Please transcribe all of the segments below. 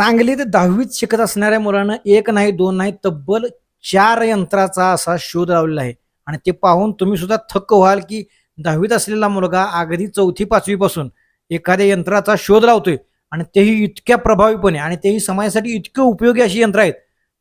सांगलीत ते दहावीत शिकत असणाऱ्या मुलानं एक नाही दोन नाही तब्बल चार यंत्राचा असा शोध लावलेला आहे. आणि ते पाहून तुम्ही सुद्धा थक्क व्हाल की दहावीत असलेला मुलगा अगदी चौथी पाचवीपासून एखाद्या यंत्राचा शोध लावतोय आणि तेही इतक्या प्रभावीपणे आणि तेही समाजासाठी इतके उपयोगी अशी यंत्र आहेत.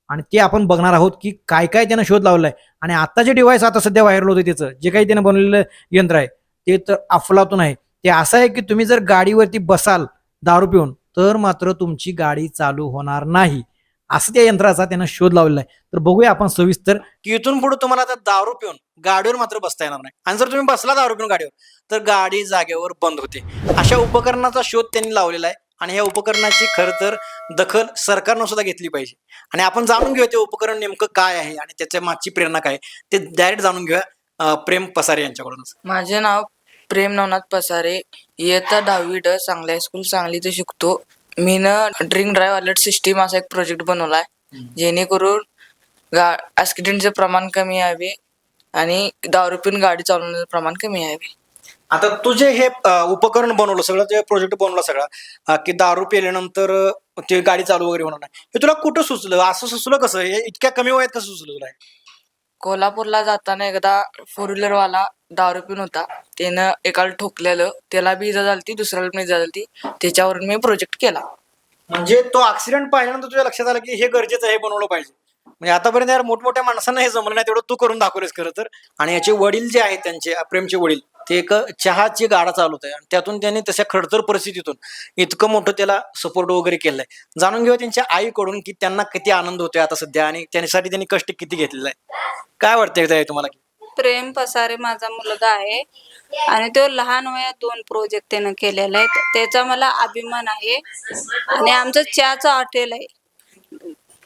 आणि ते आपण बघणार आहोत की काय काय त्यानं शोध लावलाय. आणि आता जे डिव्हाइस आता सध्या व्हायरल होते त्याचं. जे काही त्यानं बनवलेलं यंत्र आहे ते तर अफलातून आहे. ते असं आहे की तुम्ही जर गाडीवरती बसाल दारू पिऊन तर मात्र तुमची गाडी चालू होणार नाही. असं त्या यंत्राचा त्यांना शोध लावलेला आहे. तर बघूया आपण सविस्तर की इथून पुढे तुम्हाला आता दारू पिऊन गाडीवर मात्र बसता येणार नाही. आणि जर तुम्ही बसला दारू पिऊन गाडीवर तर गाडी जागेवर बंद होते. अशा उपकरणाचा शोध त्यांनी लावलेला आहे. आणि या उपकरणाची खरं तर दखल सरकारनं सुद्धा घेतली पाहिजे. आणि आपण जाणून घेऊया ते उपकरण नेमकं काय आहे आणि त्याच्या मागची प्रेरणा काय ते डायरेक्ट जाणून घेऊया प्रेम पसारे यांच्याकडून माझे नाव प्रेम नवनाथ पसारे. इयत्ता दहावी ड चांगल्या हायस्कूल सांगली ते शिकतो. मी न ड्रिंक ड्राईव्ह अलर्ट सिस्टीम असा एक प्रोजेक्ट बनवलाय. जेणेकरून गा ऍक्सिडेंटचे प्रमाण कमी यावे आणि दारू पिऊन गाडी चालवण्याचं प्रमाण कमी यावे. आता तुझे हे अं, उपकरण बनवलं सगळं ते प्रोजेक्ट बनवला सगळा अं, की दारू पिल्यानंतर अं, ते गाडी चालू वगैरे होणार नाही. हे तुला कुठं सुचलं? असं सुचलं कसं? हे इतक्या कमी वयात कसं सुचलं तुला? हे? कोल्हापूरला जाताना एकदा फोर व्हीलर वाला दारू पिऊन होता. त्यानं एकाला ठोकलेलं. त्याला बी इजा झाली दुसऱ्याला पण इजा झाली त्याच्यावरून मी प्रोजेक्ट केला. म्हणजे तो ऍक्सिडेंट पाहिल्यानंतर तुझ्या लक्षात आलं की हे गरजेचं आहे हे बनवलं पाहिजे. म्हणजे आतापर्यंत यार मोठमोठ्या माणसांना हे जमलं नाही तेवढं तू करून दाखवलेस खरं तर. आणि याचे वडील जे आहेत त्यांचे प्रेमचे वडील ते एक चहाची गाडा चालवत आहे. आणि त्यातून त्यांनी तशा खडतर परिस्थितीतून इतकं मोठं त्याला सपोर्ट वगैरे केलंय. जाणून घेऊ त्यांच्या आईकडून की त्यांना किती आनंद होतोय आता सध्या आणि त्यासाठी त्यांनी कष्ट किती घेतलेला आहे काय वाटतंय तुम्हाला तुम्हाला? प्रेम पसारे माझा मुलगा आहे. आणि तो लहान वयात दोन प्रोजेक्ट त्यानं केलेला आहे त्याचा मला अभिमान आहे. आणि आमचं चहाचं हॉटेल आहे.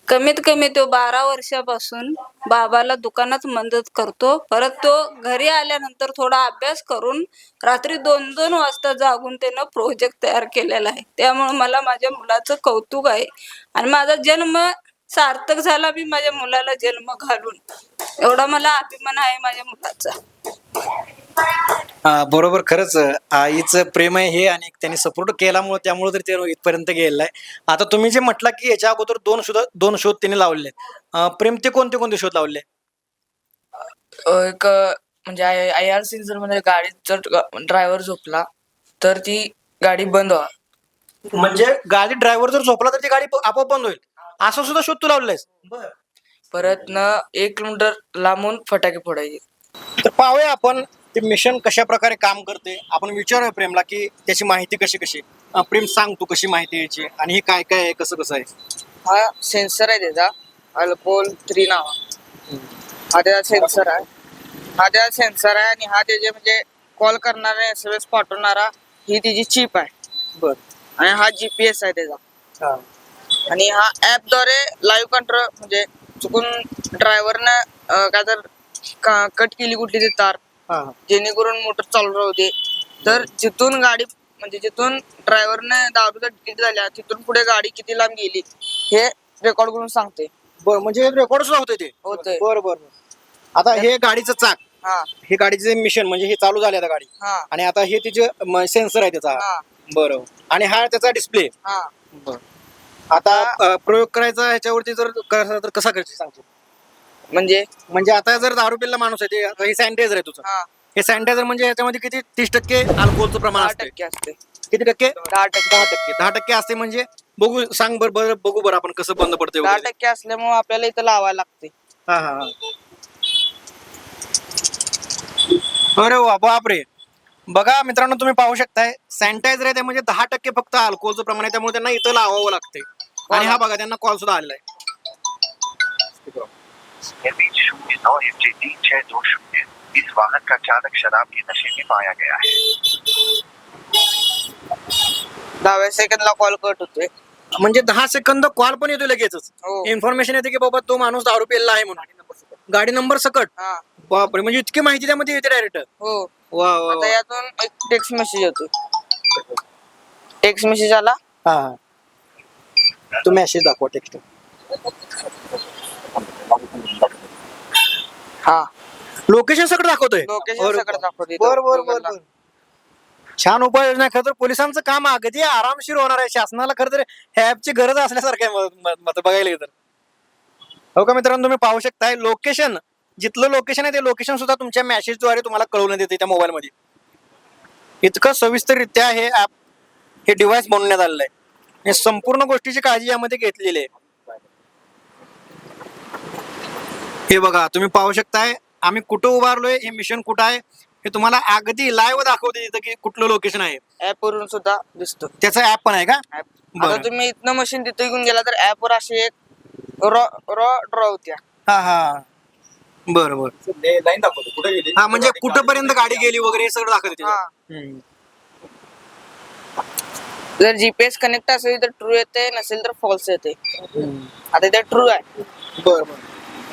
कमीत कमी तो बारा वर्षापासून बाबाला दुकानात मदत करतो. परत तो घरी आल्यानंतर थोडा अभ्यास करून रात्री दोन दोन वाजता जागून त्यानं प्रोजेक्ट तयार केलेला आहे. त्यामुळे मला माझ्या मुलाचं कौतुक आहे. आणि माझा जन्म सार्थक झाला मी माझ्या मुलाला जन्म घालून. एवढा मला अभिमान आहे माझ्या मुलाचा. हा, बरोबर खरंच आईचं प्रेम आहे हे आणि त्यांनी सपोर्ट केल्यामुळे त्यामुळे तर ते इथपर्यंत गेलेलं आहे. आता तुम्ही जे म्हटलं की याच्या अगोदर दोन शोध दोन शोध त्यांनी अं, प्रेम ते कोणते कोणते शोध लावले? एक म्हणजे आय आर सी जर म्हणजे गाडीत जर ड्रायव्हर झोपला तर ती गाडी बंद व्हा. म्हणजे गाडी ड्रायव्हर जर झोपला तर ती गाडी आपोआप बंद होईल. असं सुद्धा शोध तू लावलेस परत न एक किलोमीटर लांबून फटाके फोडायचे. तर पाहूया आपण ते मिशन कशा प्रकारे काम करते आपण विचारूया प्रेमला की त्याची माहिती कशी कशी अं, प्रेम सांग तू कशी माहिती यायची आणि हे काय काय आहे कसं कसं आहे? हा सेन्सर आहे त्याचा. अल्कोल थ्री नाव. हा त्याचा सेन्सर आहे. हा त्याचा सेन्सर आहे आणि हा त्याचे म्हणजे कॉल करणारा एस एम एस पाठवणारा ही त्याची चिप आहे. बर. आणि हा जीपीएस आहे त्याचा. आणि हा ऍपद्वारे लाईव्ह कंट्रोल म्हणजे चुकून ड्रायव्हरनं काय तर कट केली कुठली ती तार. जेणेकरून मोटर चालू राहू दे तर जिथून गाडी म्हणजे जिथून ड्रायव्हरने दारूचा डिलीट झाल्या तिथून पुढे गाडी किती लांब गेली हे रेकॉर्ड करून सांगते. बर म्हणजे रेकॉर्ड सुद्धा होते ते? होतंय. बर बर आता हे गाडीचं चाक हा. हे गाडीचे मिशन म्हणजे हे चालू झाले आता गाडी. आणि आता हे तिचे सेन्सर आहे त्याचा. हा. बरं. आणि हा त्याचा डिस्प्ले हा. आता अ, प्रयोग करायचा ह्याच्यावरती जर करायचा तर कसा करायचा सांगतो? म्हणजे म्हणजे आता जर दारू पिल्ला माणूस आहे ते आता हे सॅनिटायझर आहे तुझं. हा. हे सॅनिटायझर म्हणजे याच्यामध्ये किती? तीस टक्के अल्कोहोलचं प्रमाण दहा असते टक्के असते किती टक्के? दहा टक्के. दहा टक्के. दहा टक्के असते म्हणजे बघू सांग बरं बरं बघू बरं आपण कसं बंद पडते दहा टक्के असल्यामुळे आपल्याला इथं लावायला लागते हा हा हा. अरे वा बापरे. बघा मित्रांनो तुम्ही पाहू शकताय सॅनिटायझर आहे ते म्हणजे दहा टक्के फक्त अल्कोहोलचं प्रमाण आहे त्यामुळे त्यांना इथं लावावं लागते आणि हा बघा त्यांना कॉल सुद्धा आलेला आहे. बीच शून्य नौ एफ जे तीन छह दो शून्य. इस वाहन का चालक शराब के नशे में पाया गया है? दहाव्या सेकंदला कॉल कट होतोय. म्हणजे दहा सेकंद कॉल पण येतो लगेचच. हो. इन्फॉर्मेशन येते की बाबा तो माणूस दारू पेलला आहे म्हणून. गाडी नंबर सकट. हा. बापरे म्हणजे इतकी माहिती त्यामध्ये येते डायरेक्ट हो. वा वा आता वा. यातून एक टेक्स्ट मेसेज येतो टेक्स्ट मेसेज आला. हा हा. तू मेसेज दाखवा टेक्स्ट हा. लोकेशन सगळं दाखवतोय. लोकेशन बरं, सगळं दाखवते बर बर बर बर छान उपाययोजना खरं तर पोलिसांचं काम अगदी आरामशीर होणार आहे. शासनाला खरं तर ह्या ऍपची गरज असल्यासारखं आहे म- म- मत बघायला गेलं तर. हो का मित्रांनो तुम्ही पाहू शकताय लोकेशन जिथलं लोकेशन आहे ते लोकेशन सुद्धा तुमच्या मेसेजद्वारे तुम्हाला कळवण्यात येते त्या मोबाईलमध्ये इतकं सविस्तररित्या हे ऍप हे डिव्हाइस बनवण्यात आलेलं आहे. हे संपूर्ण गोष्टीची काळजी यामध्ये घेतलेली आहे. हे बघा तुम्ही पाहू शकताय आम्ही कुठं उभारलोय हे मिशन कुठं आहे हे तुम्हाला अगदी लाईव्ह दाखवते तिथं की कुठलं लोकेशन आहे. ऍप वरून सुद्धा दिसतो. त्याचं ऍप पण आहे का? बरं. आता तुम्ही इथनं मशीन तिथे घेऊन गेला तर ऍप वर अशी एक रॉ रॉ ड्रॉ होत्या. हा हा. बरं बरं. लाईन दाखवतो. कुठे गेली? हा म्हणजे कुठपर्यंत गाडी गेली वगैरे हे सगळं दाखवते हा. हम्म. जर जीपीएस कनेक्ट असेल तर ट्रू येते नसेल तर फॉल्स येते. आता इथे ट्रू आहे. बरं बरं.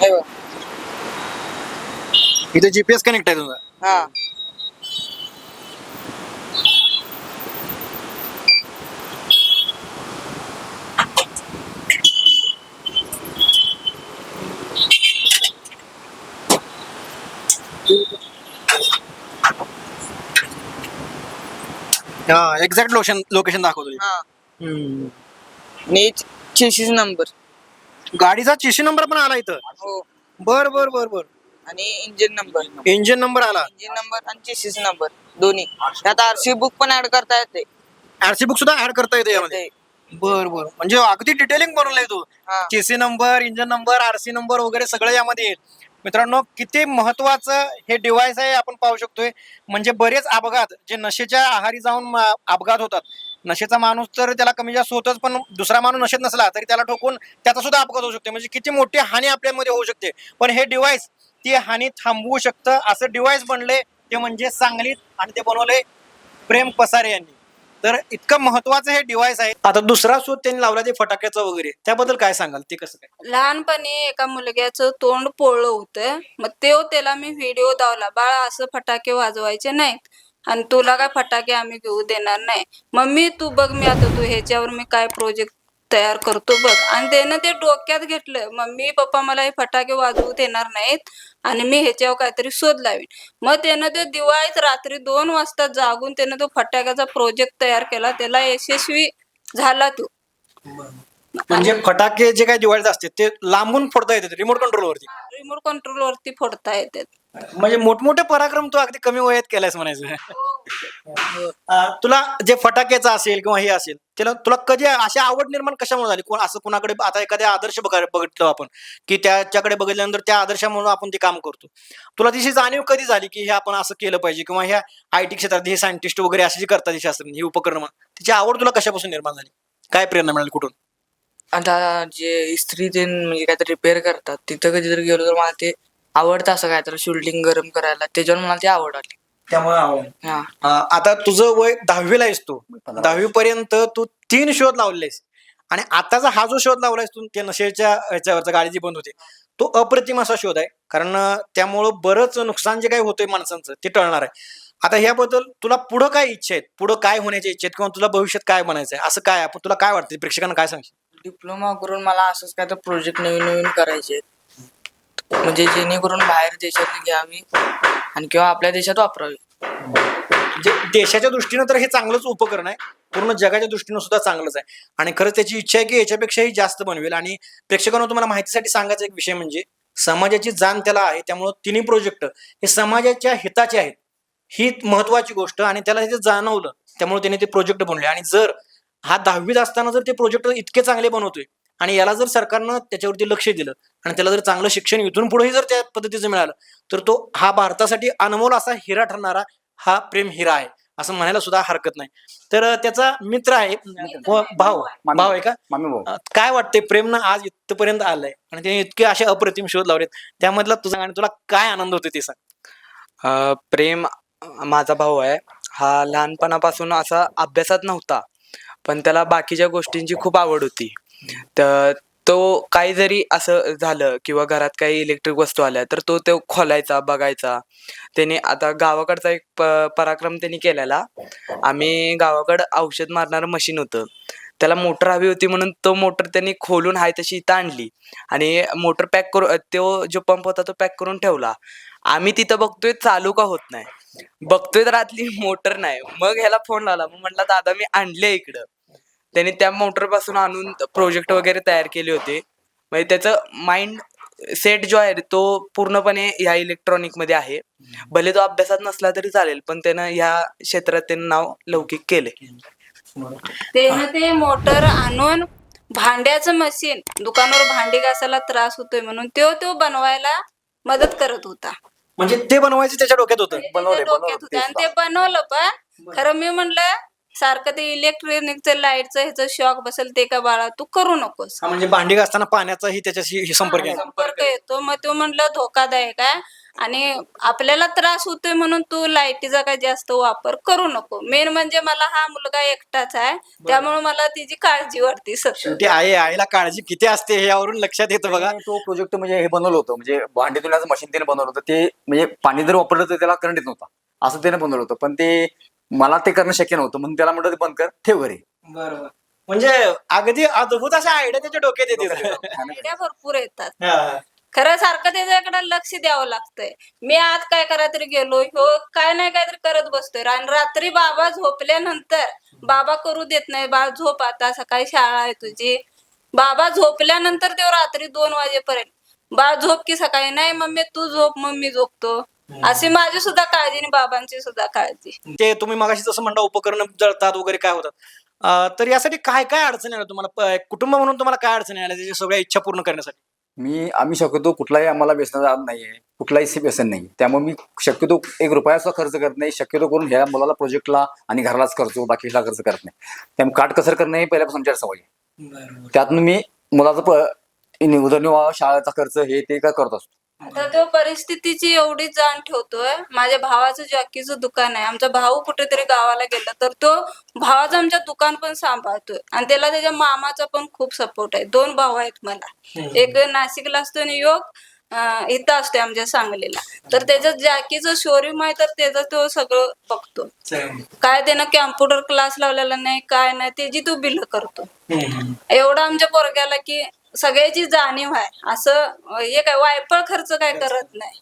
हे बघ. इथे जीपीएस कनेक्ट आहे तुझा? हा. हा एक्झॅक्ट लोकेशन लोकेशन दाखवतो हा. हम्म. आणि चेसिस नंबर. गाडीचा चिशी नंबर पण आला इथं. हो. बर बर बर बर. आणि इंजिन नंबर. इंजिन नंबर आला. इंजिन नंबर आणि चेसिस नंबर दोन्ही. त्यात आरसी बुक पण ऍड करता येते. आरसी बुक सुद्धा ऍड करता येते यामध्ये. बर बर. म्हणजे अगदी डिटेलिंग बनवलंय तू. हा. Chassis number engine number RC number वगैरे सगळं यामध्ये. येईल मित्रांनो किती महत्वाचं हे डिव्हाइस आहे आपण पाहू शकतोय. म्हणजे बरेच अपघात जे नशेच्या आहारी जाऊन अपघात होतात. नशेचा माणूस तर त्याला कमी जास्त होतच पण दुसरा माणूस नशेत नसला तरी त्याला ठोकून त्याचा सुद्धा अपघात होऊ शकते. म्हणजे किती मोठी हानी आपल्यामध्ये होऊ शकते. पण हे डिव्हाइस ती हानी थांबवू शकतं असं डिव्हाइस बनले ते म्हणजे सांगलीत आणि ते बनवले प्रेम पसारे यांनी. तर इतकं महत्वाचं हे डिव्हाइस आहे. आता दुसरा शोध त्यांनी लावला ते फटाक्याचं वगैरे. त्याबद्दल काय सांगाल? ते कसं काय? लहानपणी एका मुलग्याचं तोंड पोळलं होतं. मग तेव्हा त्याला मी व्हिडिओ दावला बाळा असं फटाके वाजवायचे नाहीत आणि तुला काय फटाके आम्ही घेऊ देणार नाही. मम्मी तू बघ मी आता तू ह्याच्यावर मी काय प्रोजेक्ट तयार करतो बघ. आणि त्यानं ते डोक्यात घेतलं मम्मी पप्पा मला हे फटाके वाजवू देणार नाहीत आणि मी ह्याच्यावर काहीतरी शोध लावीन मग त्यानं ते दिवाळीत रात्री दोन वाजता जागून त्यानं तो फटाक्याचा प्रोजेक्ट तयार केला. त्याला यशस्वी झाला तो. म्हणजे फटाके जे काही दिवाळीत असते ते लांबून फोडता येतात रिमोट कंट्रोलवरती रिमोट कंट्रोल वरती फोडता येतात. म्हणजे मोठमोठे पराक्रम तू अगदी कमी वयात केलायस म्हणायचं. अं, तुला जे फटाक्याचं असेल किंवा हे असेल त्याला तुला कधी अशी आवड निर्माण कशामुळे झाली? कोण असं कोणाकडे आता एखाद्या आदर्श बघा बघितलं आपण की त्याच्याकडे बघितल्यानंतर त्या आदर्शामुळे आपण ते काम करतो. तुला तिची जाणीव कधी झाली की हे आपण असं केलं पाहिजे किंवा ह्या आय टी क्षेत्रात हे सायंटिस्ट वगैरे असे जे करतात हे शास्त्रज्ञ ही उपक्रम तिची आवड तुला कशापासून निर्माण झाली? काय प्रेरणा मिळाली कुठून? आता जे इस्त्री ते म्हणजे काहीतरी रिपेअर करतात तिथं कधीतरी गेलो तर मला ते आवडतं असं काहीतरी शूल्डिंग गरम करायला. त्याच्यावर मला ती आवड आली त्यामुळे आवड हा. अं, आता तुझं वय दहावीला आहेस तू. दहावी पर्यंत तू तीन शोध लावलेस. आणि आताचा हा जो शोध लावलायस तू त्या नशेच्या ह्याच्यावरचा गाडी जी बंद होते तो अप्रतिम असा शोध आहे. कारण अं, त्यामुळं बरंच नुकसान जे काही होतंय माणसांचं ते टळणार आहे. आता ह्याबद्दल तुला पुढं काय इच्छा आहेत? पुढं काय होण्याची इच्छा आहेत? किंवा तुला भविष्यात काय बनायचं आहे असं काय आपण तुला काय वाटतं प्रेक्षकांना काय सांगशील? डिप्लोमा करून मला असंच काय तर प्रोजेक्ट नवीन नवीन करायचे आहेत. म्हणजे जेणेकरून बाहेर देशात घ्यावी आणि किंवा आपल्या देशात वापरावी. म्हणजे देशाच्या दृष्टीनं तर हे चांगलंच उपकरण आहे. पूर्ण जगाच्या दृष्टीनं सुद्धा चांगलंच आहे. आणि खरंच त्याची इच्छा आहे की याच्यापेक्षाही जास्त बनवेल. आणि प्रेक्षकांना तुम्हाला माहितीसाठी सांगायचा एक विषय म्हणजे समाजाची जाण त्याला आहे. त्यामुळं तिन्ही प्रोजेक्ट हे समाजाच्या हिताचे आहेत. ही महत्वाची गोष्ट आणि त्याला ते जाणवलं त्यामुळे त्याने ते प्रोजेक्ट बनवले. आणि जर हा दहावीत असताना जर ते प्रोजेक्ट इतके चांगले बनवतोय आणि याला जर सरकारनं त्याच्यावरती लक्ष दिलं आणि त्याला जर चांगलं शिक्षण इथून पुढेही जर त्या पद्धतीचं मिळालं तर तो हा भारतासाठी अनमोल असा हिरा ठरणारा हा प्रेम हिरा आहे असं म्हणायला सुद्धा हरकत नाही. तर त्याचा मित्र आहे व भाऊ भाऊ आहे का? काय वाटतंय प्रेमनं आज इथपर्यंत आलंय? आणि त्याने इतके असे अप्रतिम शोध लावलेत. त्यामधला तुझा आणि तुला काय आनंद होतो ते सांग. प्रेम माझा भाऊ आहे. हा लहानपणापासून असा अभ्यासात नव्हता पण त्याला बाकीच्या गोष्टींची खूप आवड होती. तर तो काही जरी असं झालं किंवा घरात काही इलेक्ट्रिक वस्तू आल्या तर तो तो खोलायचा बघायचा. त्याने आता गावाकडचा एक प पराक्रम त्यांनी केलेला. आम्ही गावाकडं औषध मारणारं मशीन होतं. त्याला मोटर हवी होती म्हणून तो मोटर त्यांनी खोलून हाय तशी इथं आणली. आणि मोटर पॅक करू तो जो पंप होता तो पॅक करून ठेवला. आम्ही तिथं बघतोय चालू का होत नाही. बघतोय तर आतली मोटर नाही. मग ह्याला फोन लावला. मग म्हटलं दादा मी आणले इकडं. त्याने त्या मोटरपासून आणून प्रोजेक्ट वगैरे तयार केले होते. म्हणजे त्याचं माइंड सेट जो आहे तो पूर्णपणे ह्या इलेक्ट्रॉनिकमध्ये आहे. भले तो अभ्यासात नसला तरी चालेल पण त्यानं ह्या क्षेत्रात त्यानं नाव लौकिक केले त्यानं ते मोटर आणून भांड्याचं मशीन दुकानावर भांडी घासायला त्रास होतोय म्हणून तो तो बनवायला मदत करत होता. म्हणजे ते बनवायचं त्याच्या डोक्यात होतं. त्याच्या डोक्यात होतं. आणि ते बनवलं पण खरं मी म्हणलं सारखं ते इलेक्ट्रॉनिकचं लाईटचं ह्याचं शॉक बसेल ते का बाळा? तू करू नकोस. हा, म्हणजे भांडी घासताना पाण्याचाही त्याच्याशी संपर्क आहे. संपर्क येतो. मग तो म्हणलं धोकादायक आहे. आणि आपल्याला त्रास होतोय म्हणून तू लाईटीचा काय जास्त वापर करू नको. मेन म्हणजे मला हा मुलगा एकटाच आहे. त्यामुळे मला तिची काळजी वाटते सतत. शेवटी आई आईला काळजी किती असते हे यावरून लक्षात येतं बघा. आणि तो प्रोजेक्ट म्हणजे हे बनवलं होतं. म्हणजे भांडी धुण्याचं मशीन त्याने बनवलं होतं. ते म्हणजे पाणी जर वापरलं तर त्याला करंट येत नव्हता. असं त्याने बनवलं होतं. पण ते मला ते करणं शक्य नव्हतं. म्हणून त्याला म्हटलं ते बंद कर ठेव घरी. बरोबर. म्हणजे अगदी अद्भुत अशा आयडिया त्याच्या डोक्यात येते आयडिया भरपूर येतात. खरं सारखं त्याच्याकडे लक्ष द्यावं लागतंय. मी आज काय करायला तरी गेलो ह्यो काय नाही काहीतरी करत बसतोय. आणि रात्री बाबा झोपल्यानंतर बाबा करू देत नाही बा झोप आता सकाळी शाळा आहे तुझी. बाबा झोपल्यानंतर ते रात्री दोन वाजेपर्यंत बा झोप की सकाळी. नाही मम्मी तू झोप मम्मी झोपतो. अशी माझी सुद्धा काळजी आणि बाबांची सुद्धा काळजी. ते तुम्ही मगाशी जसं म्हणता उपकरण जळतात वगैरे काय होतात. अं, तर यासाठी काय काय अडचणी आल्या तुम्हाला? प- कुटुंब म्हणून तुम्हाला काय अडचणी आल्या त्याच्या सगळ्या इच्छा पूर्ण करण्यासाठी? मी आम्ही शक्यतो कुठलाही आम्हाला व्यसनाचा आद नाहीये. कुठलाही व्यसन नाही. त्यामुळे मी शक्यतो एक रुपयाचा खर्च करत नाही. शक्यतो करून ह्या मुलाला प्रोजेक्टला आणि घरालाच करतो. बाकीला खर्च करत नाही. त्यामुळे काटकसर करणं हे पहिल्यापासून आमच्या सवय आहे. त्यातून मी मुलाचं प- उदरनिर्वाह शाळेचा खर्च हे ते काय करत असतो. आता तो परिस्थितीची एवढी जाण ठेवतोय. माझ्या भावाचं जॉकीचं दुकान आहे आमचा भाऊ कुठेतरी गावाला गेला तर तो भावाचं आमच्या दुकान पण सांभाळतोय. आणि त्याला त्याच्या मामाचा पण खूप सपोर्ट आहे. दोन भाऊ आहेत मला. एक नाशिकला असतो आणि योग अं, इथं असते आमच्या सांगलीला. तर त्याचं जॅकीचं शोरूम आहे तर त्याचं तो सगळं बघतो. काय त्यानं कॅम्प्युटर क्लास लावलेला नाही काय नाही त्याची तो बिल करतो. एवढं आमच्या पोरग्याला की सगळ्याची जाणीव आहे. असं हे काय वायफळ खर्च काय करत नाही.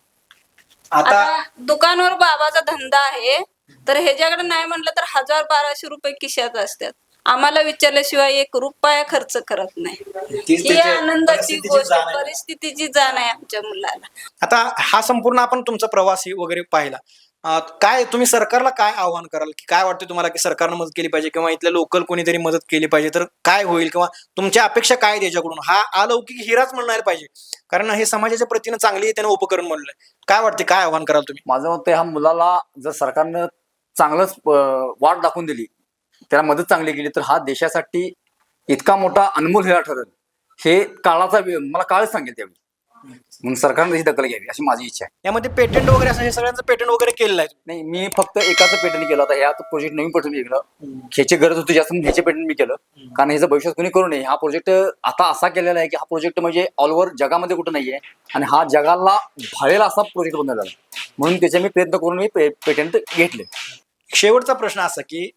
आता आता दुकानावर बाबाचा धंदा आहे तर ह्याच्याकडे नाही म्हटलं तर हजार बाराशे रुपये खिशात असतात. आम्हाला विचारल्याशिवाय एक रुपया खर्च करत नाही. तीच ही त्याच्या आनंदाची परिस्थितीची गोष्ट जाण आहे. परिस्थितीची जाण आहे आमच्या मुलाला. आता हा संपूर्ण आपण तुमचा प्रवासी वगैरे पाहिला. काय तुम्ही सरकारला काय आव्हान कराल? की काय वाटतं तुम्हाला की सरकारनं मदत केली पाहिजे किंवा इथल्या लोकल कोणीतरी मदत केली पाहिजे? तर काय होईल किंवा तुमच्या अपेक्षा काय त्याच्याकडून हा अलौकिक हिराच म्हणायला पाहिजे. कारण हे समाजाच्या प्रतीनं चांगली त्यांना उपकरण म्हणलंय. काय वाटते काय आव्हान कराल तुम्ही? माझं मत ह्या मुलाला जर सरकारनं चांगलंच वाट दाखवून दिली त्याला मदत चांगली केली तर हा देशासाठी इतका मोठा अनमोल हिरा ठरेल. हे काळाचा मला काळच सांगेल त्यावेळी. म्हणून सरकारने त्याची दखल घ्यावी अशी माझी इच्छा आहे. यामध्ये पेटंट वगैरे असं हे सगळ्यांचं पेटंट वगैरे केलेलं आहे. नाही मी फक्त एकाचं पेटंट केलं होतं. ह्या प्रोजेक्ट नवीन पेटंट मी केलं. ह्याची गरज होती जास्त म्हणून ह्याचे पेटंट मी केलं. कारण ह्याचं भविष्यात कोणी करू नये. हा प्रोजेक्ट आता असा केलेला आहे की हा प्रोजेक्ट म्हणजे ऑल ओव्हर जगामध्ये कुठं नाहीये. आणि हा जगाला भाळेल असा प्रोजेक्ट बनवलेला आहे. म्हणून त्याचे मी प्रयत्न करून मी पेटंट घेतले. शेवटचा प्रश्न असा की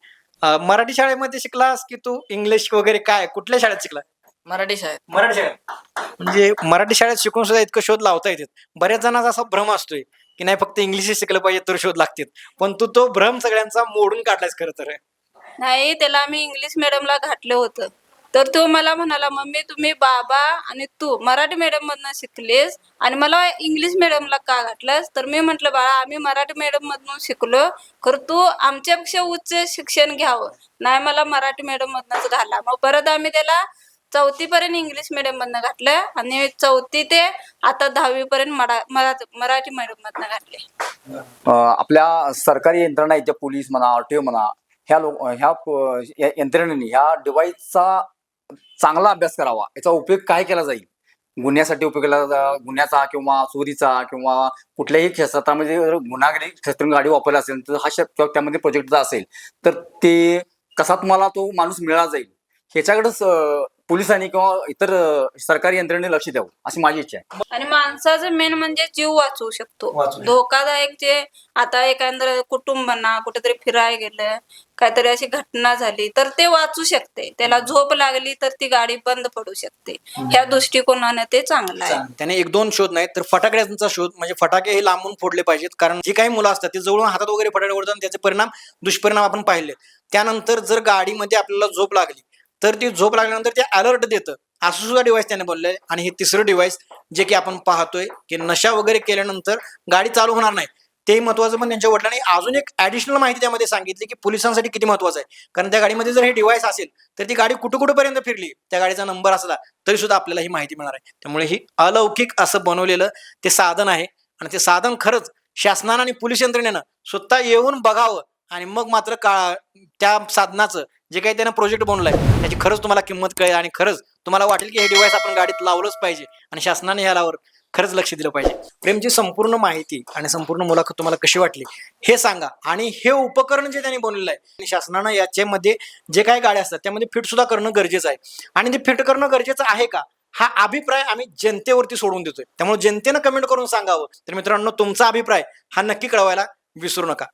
अं, मराठी शाळेमध्ये शिकलास की तू इंग्लिश वगैरे काय? कुठल्या शाळेत शिकला? मराठी शाळेत. मराठी शाळेत. म्हणजे मराठी शाळेत शिकून सुद्धा इतकं शोध लावता येतात बऱ्याच जणांचा असा भ्रम असतोय की नाही फक्त इंग्लिश शिकलं पाहिजे तर शोध लागतात पण तू तो भ्रम सगळ्यांचा मोडून काढलायस खरं तर. नाही त्याला आम्ही इंग्लिश मिडियमला घातलं होतं. तर तो मला म्हणाला मम्मी तुम्ही बाबा आणि तू मराठी medium मधनं शिकलेस आणि मला इंग्लिश medium ला का घातलंस? तर मी म्हंटल बाळा आम्ही मराठी medium मधून शिकलो. खरं तू आमच्यापेक्षा उच्च शिक्षण घ्यावं. नाही मला मराठी medium मधनच घाला. मग परत आम्ही त्याला चौथी पर्यंत इंग्लिश मिडियम मधनं घातलं आणि चौथी ते आता दहावी पर्यंत मरा मरा- मराठी मधनं घातले. आपल्या सरकारी यंत्रणा आहेत, ज्या पोलीस म्हणा आरटीओ म्हणा ह्या लोक ह्या यंत्रणेने ह्या डिवाइसचा चांगला अभ्यास करावा. याचा उपयोग काय केला जाईल? गुन्ह्यासाठी उपयोग केला जा- गुन्ह्याचा किंवा चोरीचा किंवा कुठल्याही क्षेत्रामध्ये जर गुन्हागारी क्षेत्र गाडी वापरला असेल तर हा शक- किंवा त्यामध्ये प्रोजेक्टचा असेल तर ते कसा तुम्हाला तो माणूस मिळाला जाईल? ह्याच्याकडेच पोलिसांनी किंवा इतर अं, सरकारी यंत्रणेने लक्ष द्यावं अशी माझी इच्छा आहे. आणि माणसाचं मेन म्हणजे जीव वाचवू शकतो. वाचवू शकतो. धोकादायक जे आता एखादं कुटुंबांना कुठेतरी फिरायला गेलं काहीतरी अशी घटना झाली तर ते वाचू शकते. त्याला झोप लागली तर ती गाडी बंद पडू शकते. ह्या दृष्टिकोनाने ते चांगलं आहे. त्याने एक दोन शोध नाहीत तर फटाक्यांचा शोध म्हणजे फटाके हे लांबून फोडले पाहिजेत कारण जी काही मुलं असतात ते जवळून हातात वगैरे फटाके ओढतात त्याचे परिणाम दुष्परिणाम आपण पाहिले. त्यानंतर जर गाडीमध्ये आपल्याला झोप लागली तर ती झोप लागल्यानंतर ते अलर्ट देतं. असं सुद्धा डिव्हाइस त्याने बोललंय आणि हे तिसरं डिव्हाइस जे की आपण पाहतोय की नशा वगैरे केल्यानंतर गाडी चालू होणार नाही. ते महत्वाचं पण त्यांच्या वडिलांनी अजून एक ऍडिशनल माहिती त्यामध्ये सांगितली की पोलिसांसाठी किती महत्वाचं आहे. कारण त्या गाडीमध्ये जर हे डिव्हाइस असेल तर ती गाडी कुठं कुठंपर्यंत फिरली त्या गाडीचा नंबर असला तरी सुद्धा आपल्याला ही माहिती मिळणार आहे. त्यामुळे ही अलौकिक असं बनवलेलं ते साधन आहे. आणि ते साधन खरंच शासनानं आणि पोलीस यंत्रणेनं स्वतः येऊन बघावं. आणि मग मात्र का त्या साधनाचं जे काही त्यानं प्रोजेक्ट बनवलंय त्याची खरंच तुम्हाला किंमत कळेल आणि खरंच तुम्हाला वाटेल की हे डिव्हाइस आपण गाडीत लावलंच पाहिजे आणि शासनाने ह्यालावर खरंच लक्ष दिलं पाहिजे. प्रेमची संपूर्ण माहिती आणि संपूर्ण मुलाखत तुम्हाला कशी वाटली हे सांगा. आणि हे उपकरण जे त्यांनी बनवलेलं आहे आणि शासनानं याच्यामध्ये जे काही गाड्या असतात त्यामध्ये फिट सुद्धा करणं गरजेचं आहे. आणि ते फिट करणं गरजेचं आहे का? हा अभिप्राय आम्ही जनतेवरती सोडून देतोय. त्यामुळे जनतेनं कमेंट करून सांगावं. तर मित्रांनो तुमचा अभिप्राय हा नक्की कळवायला विसरू नका.